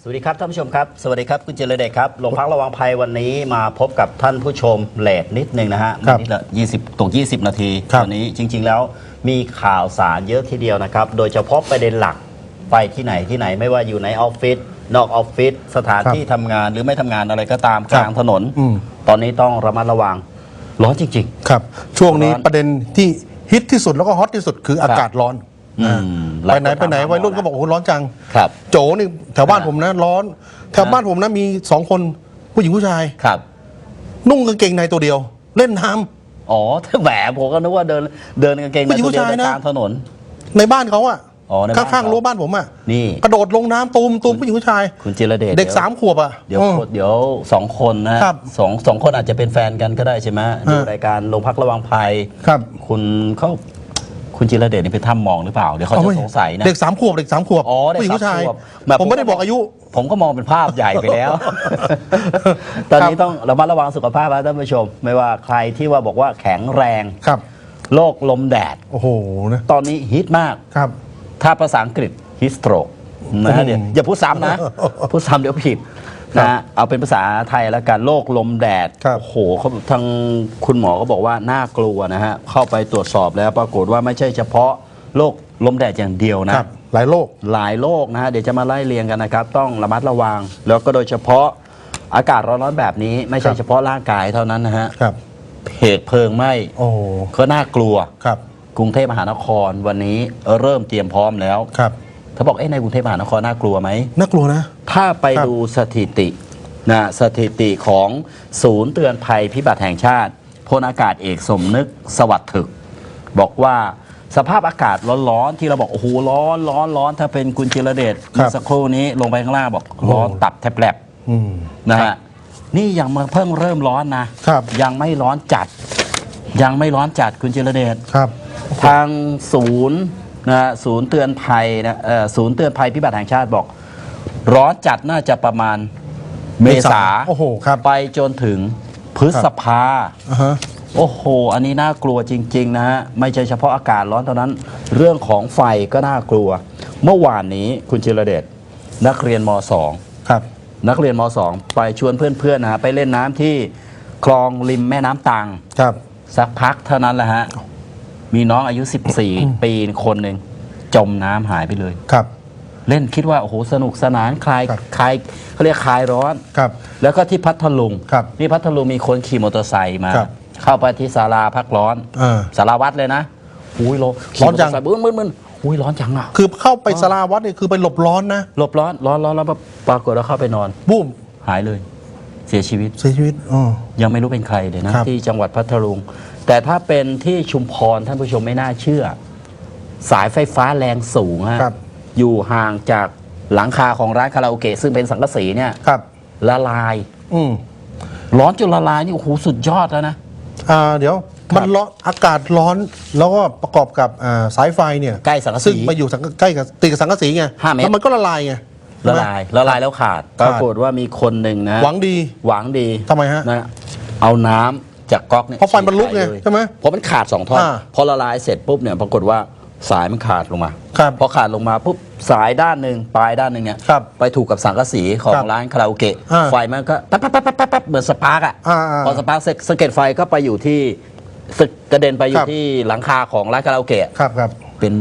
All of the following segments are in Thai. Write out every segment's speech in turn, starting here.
สวัสดีครับท่านผู้ชมครับ สวัสดีครับคุณเจริญเดชครับโรงพักระวังภัยวันนี้มาพบกับท่านผู้ชมเลทนิดนึงนะฮะครับนิดละ20ตก20นาทีครับ วันนี้จริง ๆ แล้วมีข่าวสารเยอะทีเดียวนะครับ โดยเฉพาะประเด็นหลักไปที่ไหนที่ไหนไม่ว่าอยู่ในออฟฟิศนอกออฟฟิศสถานที่ทำงานหรือไม่ทำงานอะไรก็ตามกลางถนน อืม ตอนนี้ต้องระมัดระวังร้อนจริง ครับ ช่วงนี้ร้อนประเด็นที่ฮิตที่สุดแล้วก็ฮอตที่สุดคืออากาศร้อนอืมอ่าหลาย ไปไหนคนไปไหนถามหาวัยรุ่นหมอก็บอกโอ้โหร้อนจังๆครับ โจนี่แถวบ้านอ่าผมนะร้อน แถวบ้านผมนะมีสองคนผู้หญิงผู้ชาย ครับ นุ่งกางเกงในตัวเดียว เล่นน้ำ อ๋อถ้าแหมผมก็นึกว่าเดินเดินกางเกงในผู้หญิงตัวเดียวผู้ชายในนะกลางถนน ในบ้านเขาอะอ๋อในบ้านข้างเขาๆรั้วบ้านผมอะนี่ กระโดดลงน้ำตูมตูมผู้หญิงผู้ชาย คุณจิรเดชเด็กยวสามขวบอะเดี๋ยวอืมเดี๋ยวสองคนนะครับสองสองคนอาจจะเป็นแฟนกันก็ได้ใช่ไหมดูรายการโรงพักระวังภัยครับ คุณเขา คุณจิรเดชนี่ไปถ้ำมองหรือเปล่า เดี๋ยวเขาเอาจะไม่สงสัยนะ เด็กสามขวบเด็กสามขวบอ๋อเด็กผู้หญิงผู้ชายสามขวบแบบ ผมไม่ได้บอกอายุ ผมก็มองเป็นภาพใหญ่ไปแล้ว ตอนนี้ต้องระมัดระวังสุขภาพนะท่านผู้ชม ไม่ว่าใครที่ว่าบอกว่าแข็งแรงครับ โรคลมแดด โอ้โหนะตอนนี้ฮิตมาก ครับ ถ้าภาษาอังกฤษฮิสโตรกนะฮะเดี๋ยวอย่าพูดซ้ำนะ พูดซ้ำเดี๋ยวผิดครับ นะฮะเอาเป็นภาษาไทยแล้วกันโรคลมแดดครับโอ้โหเขาทางคุณหมอก็บอกว่าน่ากลัวนะฮะเข้าไปตรวจสอบแล้วปรากฏว่าไม่ใช่เฉพาะโรคลมแดดอย่างเดียวนะครับหลายโลกหลายโรคนะฮะเดี๋ยวจะมาไล่เรียงกันนะครับ ต้องระมัดระวัง แล้วก็โดยเฉพาะอากาศร้อนๆแบบนี้ ไม่ใช่ครับเฉพาะร่างกายเท่านั้นนะฮะครับเหตุเพลิงไหม้โอ้โหก็น่ากลัวครับกรุงเทพมหานครวันนี้เริ่มเตรียมพร้อมแล้วครับถ้าบอกเอ้ในกรุงเทพมหานครน่ากลัวไหมน่ากลัวนะ ถ้าไปครับดูสถิตินะสถิติของศูนย์เตือนภัยพิบัติแห่งชาติพลอากาศเอกสมนึกสวัสดิ์ถึก บอกว่าสภาพอากาศร้อนๆที่เราบอกโอ้โหร้อนร้อนร้อนถ้าเป็นคุณจิรเดชครับเมื่อสักครู่นี้ลงไปข้างล่างบอกโอ้ร้อนตับแทบแลบอืมนะฮะนี่ยังมาเพิ่งเริ่มร้อนนะครับยังไม่ร้อนจัด ยังไม่ร้อนจัดคุณจิรเดชครับ ทางศูนย์นะศูนย์เตือนภัยนะเอ่อศูนย์เตือนภัยพิบัติแห่งชาติบอก ร้อนจัดน่าจะประมาณเมษาโอ้โหครับไปจนถึงพฤษภาอ่าฮะโอ้โห อันนี้น่ากลัวจริง ๆ นะฮะ ไม่ใช่เฉพาะอากาศร้อนเท่านั้น เรื่องของไฟก็น่ากลัว เมื่อวานนี้คุณจิรเดชนักเรียนม .2 ครับ นักเรียนม .2 ไปชวนเพื่อนๆนะฮะไปเล่นน้ำที่คลองริมแม่น้ำตังครับ สักพักเท่านั้นแหละฮะ มีน้องอายุ 14 ปีคนหนึ่งจมน้ำหายไปเลยครับ เล่นคิดว่าโอ้โหสนุกสนานคลายครับคลายเขาเรียกคลายร้อน ครับแล้วก็ที่พัทลุงครับนี่พัทลุงมีคนขี่มอเตอร์ไซค์มา ครับเข้าไปที่ศาลาพักร้อนอ่าสาราวัดเลยนะอุ้ยร้อนร้อนจัง ขี่มเตร์ไซค์บึ้นบึ้นบึ้นอุ้ยร้อนจังอะคือเข้าไปสลาวัดเนี่ยคือไปหลบร้อนนะหลบร้อนร้อนร้อนแล้วปรากฏว่าเข้าไปนอน บุ้มหายเลย เสียชีวิต เสียชีวิตอ๋อ ยังไม่รู้เป็นใครเลยนะครับ ที่จังหวัดพัทลุง แต่ถ้าเป็นที่ชุมพรท่านผู้ชมไม่น่าเชื่อ สายไฟฟ้าแรงสูงฮะครับ อยู่ห่างจากหลังคาของร้านคาราโอเกะซึ่งเป็นสังกะสีเนี่ยครับ ละลาย อืมร้อนจนละลายนี่โอ้โหสุดยอดแล้วนะ อ่าเดี๋ยว ครับมันร้อนอากาศร้อนแล้วก็ประกอบกับอ่าสายไฟเนี่ยใกล้สังกะสีซึ่งมาอยู่สังกะใกล้กับติดกับสังกะสีไงห้าเมตร แล้วมันก็ละลายไง ละลายละลายแล้วขาดปขาด รากฏว่ามีคนหนึ่งนะหวังดี หวังดีทำไมฮะนะเอาน้ำจากก๊อกเนี่ยเพราะไฟมันลุกไงฉีดเลยใช่ไหมเพราะมันขาดสองท่อนอ่า พอละลายเสร็จปุ๊บเนี่ยปรากฏว่า สายมันขาดลงมาครับพอขาดลงมาปุ๊บสายด้านหนึ่งปลายด้านหนึ่งเนี่ยครับไปถูกกับสังกะสีของครับร้านคาราโอเกะอ่าไฟมันก็แป๊บแป๊บแป๊บแป๊บแป๊บเหมือนสปาร์กอะอ่าอ่าพอสปาร์กเสร็จสะเก็ดไฟก็ไปอยู่ที่สะกระเด็นไปอคยู่รับที่หลังคาของร้านคาราโอเกะครับครับ เป็น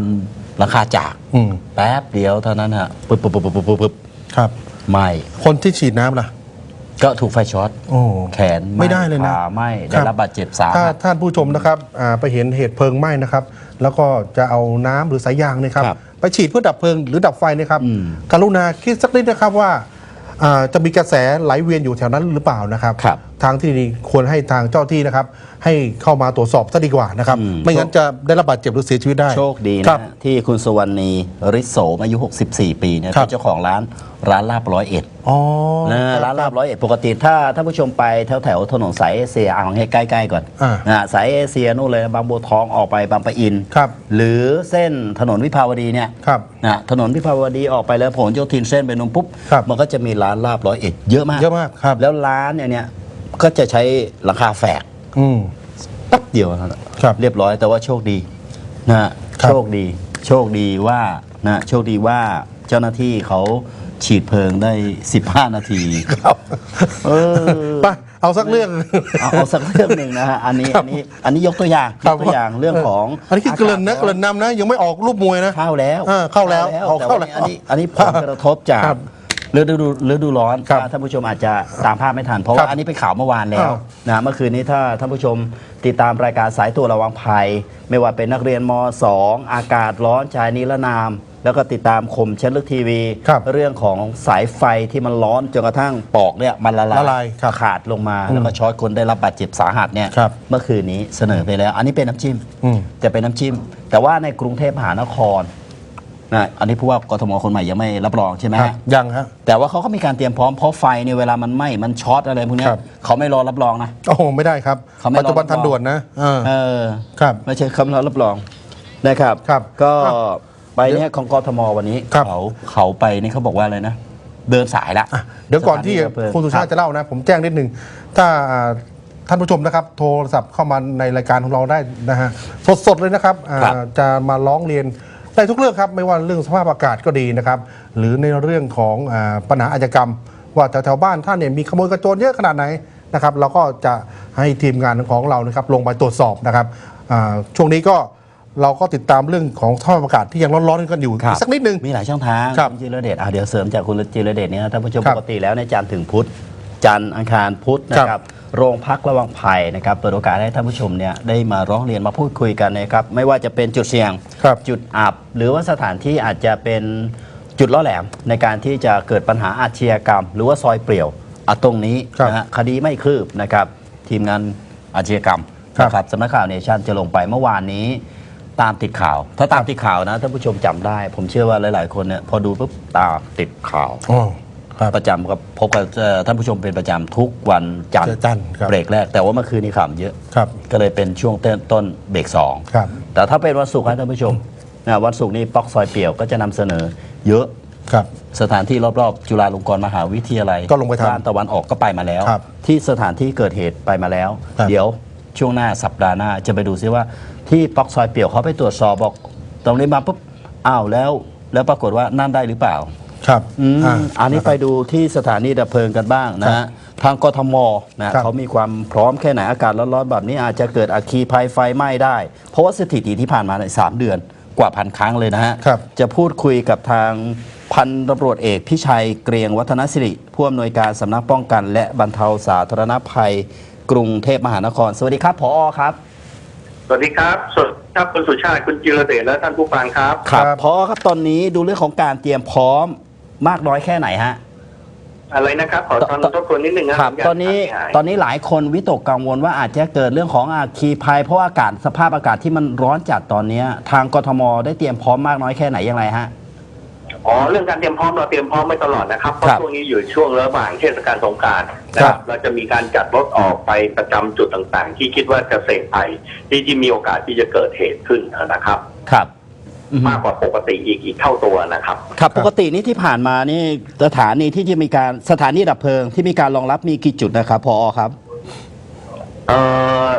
หลังคาจากอืมแป๊บเดียวเท่านั้นฮะปึ๊บปึ๊บปึ๊บปึ๊บปึ๊บปึ๊บครับ ไหม่ คนที่ฉีดน้ำล่ะ ก็ถูกไฟช็อตโอ้แขนหไม่ได้เลยนะขาไหม่ครัได้บรับบาดเจ็บสาถ้าหัส ท่านผู้ชมนะครับอ่าไปเห็นเหตุเพลิงไหม้นะครับ แล้วก็จะเอาน้ำหรือสายยางเนะครับ ครับไปฉีดเพื่อดับเพลิงหรือดับไฟนะครับ อืมกรุณาคิดสักนิดนะครับว่าอ่าจะมีกระแสไหลเวียนอยู่แถวนั้นหรือเปล่านะครับ ครับ ทางที่ดีควรให้ทางเจ้าที่นะครับ ให้เข้ามาตรวจสอบซะดีกว่านะครับอืมไม่งั้นจะได้รับบาดเจ็บหรือเสียชีวิตได้โชคดีครันะบฮะที่คุณสุวรรณีริศโสมอายุ 64 ปีเนี่ยครับ เป็นเจ้าของร้าน ร้านลาบร้อยเอ็ดอ๋อนะร้านลาบร้อยเอ็ดปกติถ้าถ้าผู้ชมไปแถวแถวๆถนนสายเอเชียเอาให้ใกล้ๆก่อนอ่านะสายเอเชียนู่นเลยบางบัวทองออกไปบางปะอินครับ หรือเส้นถนนวิภาวดีเนี่ยครับนะถนนวิภาวดีออกไปแล้วผลโยธินเส้นไปนุ่มปุ๊บครับมันก็จะมีร้านลาบร้อยเอ็ดเยอะมากเยอะมากครับ แล้วร้านเนี่ยเนี่ยก็จะใช้หลังคาแฝกอืมแป๊บเดียวเท่านั้นครับเรียบร้อยแต่ว่าโชคดีนะฮะครับโชคดี โชคดีว่านะโชคดีว่าเจ้าหน้าที่เขา ฉีดเพลิงได้ 15 นาที ครับเออ ไปเอาสักเรื่อง เอาเอาสักเรื่องหนึ่งนะฮะอันนี้ครัอับนนี้อันนี้ยกตัวอย่างยกตัวอย่างเรื่องของอันนี้คือเกริ่นนะเกริ่นนำนะ ยังไม่ออกรูปมวยนะ เข้าแล้วอ่าเข้าแล้วแต่เข้าว่าแล้ว อันนี้อันนี้ผลกระทบจากครับฤดูฤดูร้อนครับถ้าท่านผู้ชมอาจจะตามภาพไม่ทัน เพราะครัว่าบอันนี้เป็นข่าวเมื่อวานแล้วอ้าวนะเมื่อคืนนี้ถ้าท่านผู้ชมติดตามรายการสายตัวระวังภัย ไม่ว่าเป็นนักเรียนม 2 อากาศร้อนชายนิรนาม แล้วก็ติดตามคมเช็ดลึกทีวี ครับเรื่องของสายไฟที่มันร้อนจนกระทั่งปอกเนี่ยมันละลายละลายครับขาดลงมา แล้วก็ช็อตคนได้รับบาดเจ็บสาหัสเนี่ยครับเมื่อคืนนี้เสนอไปแล้ว อันนี้เป็นน้ำจิ้มอืม จะเป็นน้ำจิ้ม แต่ว่าในกรุงเทพมหานครนะอันนี้ผู้ว่ากทมคนใหม่ยังไม่รับรองใช่ไหมครับยังฮะ แต่ว่าเขาก็มีการเตรียมพร้อมเพราะไฟเนี่ยเวลามันไหม้มันช็อตอะไรพวกเนี้ยครับ เขาไม่รอรับรองนะ โอ้โหไม่ได้ครับ เขาไม่ปัจจุบันรอทันด่วนนะเออเออครับ ไม่ใช่คำรอรับรองนะครับ ครับก็อะ ไปเนี่ยของกทมวันนี้ครับ เขาเขาไปนี่เขาบอกว่าอะไรนะ เดินสายละ อะเดี๋ยวก่อนที่สถาดับเพลิงคุณสุชาติจะเล่านะ ผมแจ้งนิดหนึ่งถ้าอ่าท่านผู้ชมนะครับ โทรศัพท์เข้ามาในรายการของเราได้นะฮะสดๆเลยนะครับอ่าครับ จะมาร้องเรียนได้ทุกเรื่องครับ ไม่ว่าเรื่องสภาพอากาศก็ดีนะครับ หรือในเรื่องของอาปัญหาอาชญากรรม ว่าแถวๆบ้านท่านเนี่ยมีขโมยกระโจนเยอะขนาดไหนนะครับ เราก็จะให้ทีมงานของเรานะครับลงไปตรวจสอบนะครับอ่าช่วงนี้ก็ เราก็ติดตามเรื่องของสภาพอากาศที่ยังร้อนๆกันอยู่ครับอีกสักนิดหนึง มีหลายช่องทางครับณจิรเดชอะเดี๋ยวเสริมจากคุณจิรเดชเนี่ยนะท่านผู้ชมครัปบกติแล้วในจันทร์ถึงพุธจันทร์อังคารพุธนะคครัรับบโรงพักระวังภัยนะครับเปิดโอกาสให้ท่านผู้ชมเนี่ยได้มาร้องเรียนมาพูดคุยกันนะครับไม่ว่าจะเป็นจุดเสี่ยง ครับจุดอับ หรือว่าสถานที่อาจจะเป็นจุดล่อแหลมในการที่จะเกิดปัญหาอาชญากรรม หรือว่าซอยเปลี่ยวอะตรงนี้ครับนะฮะคดีไม่คืบนะครับทีมงานอาชญากรรมครับ นะครับสำนักข่าวเนชั่นจะลงไปเมื่อวานนี้ ตามติดข่าว ถ้าตามติดข่าวนะท่านผู้ชมจำได้ ผมเชื่อว่าหลาย ๆ คนเนี่ยพอดูปุ๊บตามติดข่าว อ๋อครับ ประจำกับพบกับเอ่อท่านผู้ชมเป็นประจำทุกวันจันทร์จันทร์ครับ เบรกแรกแต่ว่าเมื่อคืนนี้ข่าวเยอะ ครับ ก็เลยเป็นช่วงต้นต้นเบรกสองครับ แต่ถ้าเป็นวันศุกร์ครับท่านผู้ชมนะวันศุกร์นี้ป๊อกซอยเปี่ยวก็จะนำเสนอ เยอะครับ สถานที่รอบๆ จุฬาลงกรณ์มหาวิทยาลัยก็ลงไปทำด้านตะวันออกก็ไปมาแล้ว ครับที่สถานที่เกิดเหตุไปมาแล้ว ครับ เดี๋ยวช่วงหน้าสัปดาห์หน้าจะไปดูซิว่า ที่ป๊อกซอยเปี่ยวเขาไปตรวจสอบบอก ตรงนี้มาปุ๊บอ้าวแล้ว แล้วปรากฏว่านั่นได้หรือเปล่า ครับอืมาอันนี้ะครับไปดูที่สถานีดับเพลิงกันบ้างนะฮะทางกทมนะครับเขามีความพร้อมแค่ไหนอากาศร้อนๆแบบนี้อาจจะเกิดอัคคีภัยไฟไหม้ได้ เพราะว่าสถิติที่ผ่านมาในยสามเดือนกว่าพันครั้งเลยนะฮะครับจะพูดคุยกับทางพันตำรวจเอกพิชัยเกรียงวัฒนสิริผู้อำนวยการสำนักป้องกัน และบรรเทาสาธารณภัย กรุงเทพมหานคร สวัสดีครับ ผอครับ สวัสดีครับสวัสดีครับคุณสุชาติคุณจิรเดชและท่านผู้ฟังครับ ครับพอครับตอนนี้ดูเรื่องของการเตรียมพร้อมมากน้อยแค่ไหนฮะ อะไรนะครับ ขอตอนตอนทบทวนนิดหนึ่งนะครับผมยากตอนนี้หายตอนนี้หลายคนวิตกกังวลว่าอาจจะเกิดเรื่องของอาคีภัยเพราะอากาศสภาพอากาศที่มันร้อนจัดตอนเนี้ยทางกทมได้เตรียมพร้อมมากน้อยแค่ไหนอย่างไรฮะ อ๋อเรื่องการเตรียมพร้อมเราเตรียมพร้อมไว้ตลอดนะครับเพราะครับช่วงนี้อยู่ช่วงระหว่างเทศกาลสงกรารนะคครัรับบ เราจะมีการจัดรถออกไปประจำจุดต่างๆ ที่คิดว่าจะเสี่ยงภัยที่ที่มีโอกาสที่จะเกิดเหตุขึ้นนะครับ ครับอือฮึมากกว่าปกติอีกอีกเท่าตัวนะครับ ครับปกตินี่ที่ผ่านมานี่สถานีที่จะมีการสถานีดับเพลิงที่มีการรองรับมีกี่จุดนะครับพอครับ เอ่อ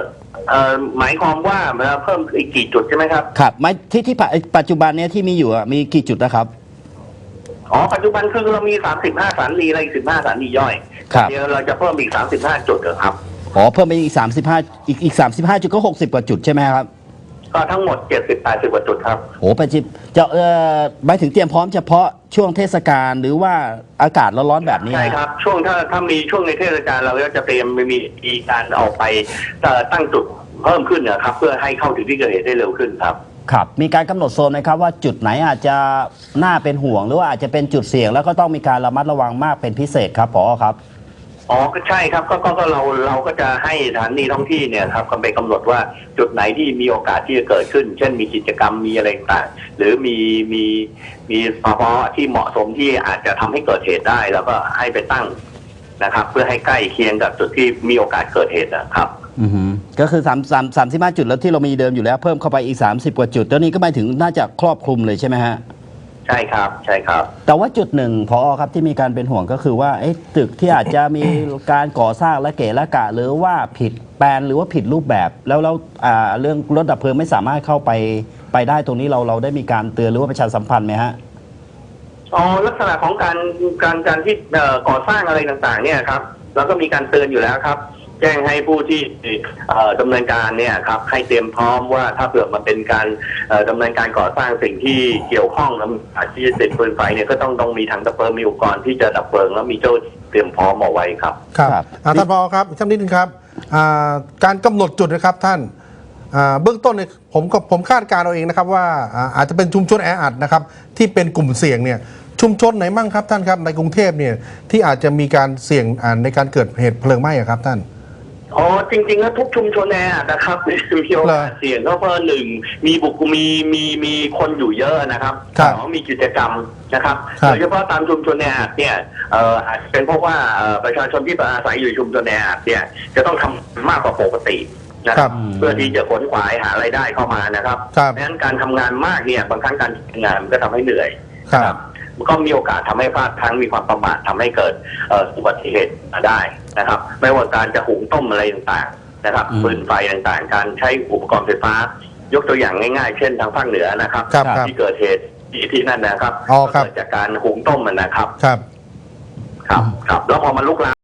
เอ่อหมายความว่าเพิ่มอีกกี่จุดใช่ไหมครับ ครับไม่ที่ที่ปัจปัจจุบันเนี้ยที่มีอยู่อะมีกี่จุดนะครับ อ๋อ ปัจจุบันคือเรามี 35สถานีและอีก15สถานีย่อย ครับเดี๋ยวเราจะเพิ่มอีก 35 จุดเหรอครับ อ๋อเพิ่มไปอีก 35 อีกอีก 35 จุดก็ 60 กว่าจุดใช่ไหมครับก็ทั้งหมด 70 80กว่าจุดครับ โอ้ไปจิบจะเอ่อหมายถึงเตรียมพร้อมเฉพาะช่วงเทศกาลหรือว่าอากาศร้อนๆแบบนี้ใช่ฮะครับ ช่วงถ้าถ้ามีช่วงในเทศกาลเราก็จะเตรียมมีมีการออกไปเอ่อตั้งจุดเพิ่มขึ้นนะครับ เพื่อให้เข้าถึงที่เกิดเหตุได้เร็วขึ้นครับ ครับมีการกำหนดโซนไหมครับว่าจุดไหนอาจจะน่าเป็นห่วง หรือว่าอาจจะเป็นจุดเสี่ยง แล้วก็ต้องมีการระมัดระวังมากเป็นพิเศษครับพอครับ อ๋อก็ใช่ครับก็ก็ก็เราเราก็จะให้สถานีท้องที่เนี่ยครับก็ไปกำหนดว่าจุดไหนที่มีโอกาสที่จะเกิดขึ้น เช่นมีกิจกรรมมีอะไรต่างหรือมีมีมีภาวะที่เหมาะสมที่อาจจะทำให้เกิดเหตุได้ แล้วก็ให้ไปตั้งนะครับ เพื่อให้ใกล้เคียงกับจุดที่มีโอกาสเกิดเหตุนะครับ อือหือ ก็คือ3 3 35จุดแล้วที่เรามีเดิมอยู่แล้วเพิ่มเข้าไปอีก 30 กว่าจุดแล้วนี้ก็หมายถึงน่าจะครอบคลุมเลยใช่ไหมฮะใช่ครับใช่ครับ แต่ว่าจุดหนึ่งพอครับที่มีการเป็นห่วงก็คือว่าเอ๊ะตึกที่อาจจะมีการก่อสร้างและเกะละกะ หรือว่าผิดแปลนหรือว่าผิดรูปแบบ แล้วแล้วอ่าเรื่องรถดับเพลิงไม่สามารถเข้าไปไปได้ตรงนี้เราเราได้มีการเตือนหรือว่าประชาสัมพันธ์ไหมฮะอ๋อลักษณะของการการการที่เอ่อก่อสร้างอะไรต่างๆ เนี่ยครับเราก็มีการเตือนอยู่แล้วครับ แจ้งให้ผู้ที่เอ่อดำเนินการเนี่ยครับให้เตรียมพร้อมว่าถ้าเผื่อมันเป็นการเอ่อดำเนินการก่อสร้างสิ่งที่เกี่ยวข้องแล้วอาจจะติดปืนไฟเนี่ยก็ต้องต้องมีถังดับเพลิงมีอุปกรณ์ที่จะดับเพลิงแล้วมีเจ้าเตรียมพร้อมเอาไว้ครับ ครับครับ อ่าท่านพอครับอีกสักนิดนึงครับอ่าการกำหนดจุดนะครับท่านอ่าเบื้องต้นเนี่ยผมก็ผมคาดการณ์เอาเองนะครับว่าอ่าอาจจะเป็นชุมชนแออัดนะครับที่เป็นกลุ่มเสี่ยงเนี่ยชุมชนไหนมั่งครับท่านครับในกรุงเทพเนี่ยที่อาจจะมีการเสี่ยงอ่าในการเกิดเหตุเพลิงไหม้อะครับท่าน อ๋อจริงๆแล้วทุกชุมชนแออัดนะครับ มีโอกาสเสี่ยงก็เพราะหนึ่งมีบุคมีมีมีคนอยู่เยอะนะครับครับสองมีกิจกรรมนะครับครับ โดยเฉพาะตามชุมชนแออัดเนี่ยเอ่ออาจจะเป็นเพราะว่าเอ่อประชาชนที่อาศัยอยู่ชุมชนแออัดเนี่ยจะต้องทำมากกว่าปกตินะคครัรับบ เพื่อที่จะขนขวายหารายได้เข้ามานะครับครับ เพราะฉะนั้นการทำงานมากเนี่ยบางครั้งการทำงานมันก็ทำให้เหนื่อย ครับมัน ก็มีโอกาสทำให้พลาดพลั้งมีความประมาททำให้เกิดเอ่ออุบัติเหตุมาได้นะครับ ไม่ว่าการจะหุงต้มอะไรต่างๆนะครับอืมปืนไฟต่างๆ การใช้อุปกรณ์ไฟฟ้า ยกตัวอย่างง่ายๆ เช่นทางภาคเหนือนะครับครับครับที่เกิดเหตุที่ที่นั่นนะครับอ๋อครับเกิดจากการหุงต้มมันนะครับครับครับ ครับ แล้วพอมันลุกลาม